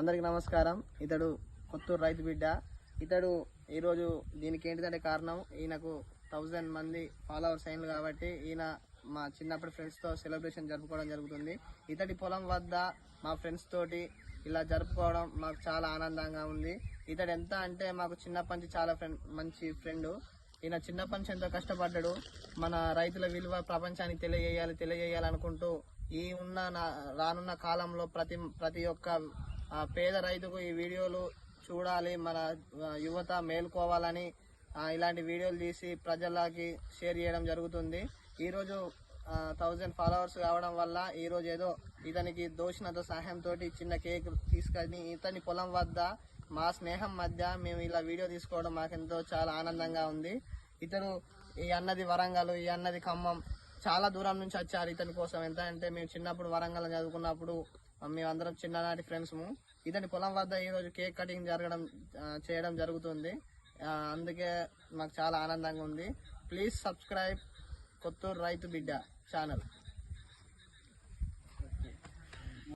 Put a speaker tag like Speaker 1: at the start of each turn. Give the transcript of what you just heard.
Speaker 1: అందరికి నమస్కారం. ఇతడు కొత్తూరు రైతు బిడ్డ. ఇతడు ఈరోజు దీనికి ఏంటిదంటే కారణం ఈయనకు థౌజండ్ మంది ఫాలోవర్స్ అయిన కాబట్టి ఈయన మా చిన్నప్పుడు ఫ్రెండ్స్తో సెలబ్రేషన్ జరుపుకోవడం జరుగుతుంది. ఇతడి పొలం వద్ద మా ఫ్రెండ్స్ తోటి ఇలా జరుపుకోవడం మాకు చాలా ఆనందంగా ఉంది. ఇతడు ఎంత అంటే మాకు చిన్నప్పటి నుంచి చాలా ఫ్రెండ్ మంచి ఫ్రెండ్. ఈయన చిన్నప్పటి నుంచి ఎంతో కష్టపడ్డాడు. మన రైతుల విలువ ప్రపంచానికి తెలియజేయాలి తెలియజేయాలనుకుంటూ ఈ ఉన్న నా- రానున్న కాలంలో ప్రతి ప్రతి ఒక్క పేద రైతుకు ఈ వీడియోలు చూడాలి మన యువత మేల్కోవాలని ఇలాంటి వీడియోలు తీసి ప్రజలకి షేర్ చేయడం జరుగుతుంది. ఈరోజు థౌజండ్ ఫాలోవర్స్ కావడం వల్ల ఈరోజు ఏదో ఇతనికి దోషినంత సహాయంతో చిన్న కేక్ తీసుకొని ఇతని పొలం వద్ద మా స్నేహం మధ్య మేము ఇలా వీడియో తీసుకోవడం మాకెంతో చాలా ఆనందంగా ఉంది. ఇతను ఈ అన్నది వరంగల్ ఈ అన్నది ఖమ్మం చాలా దూరం నుంచి వచ్చారు ఇతని కోసం. ఎంత అంటే మేము చిన్నప్పుడు వరంగల్ చదువుకున్నప్పుడు మేమందరం చిన్ననాటి ఫ్రెండ్స్ము ఇతని పొలం వద్ద ఈరోజు కేక్ కటింగ్ జరగడం చేయడం జరుగుతుంది. అందుకే మాకు చాలా ఆనందంగా ఉంది. ప్లీజ్ సబ్స్క్రైబ్ కొత్తూరు రైతు బిడ్డ ఛానల్.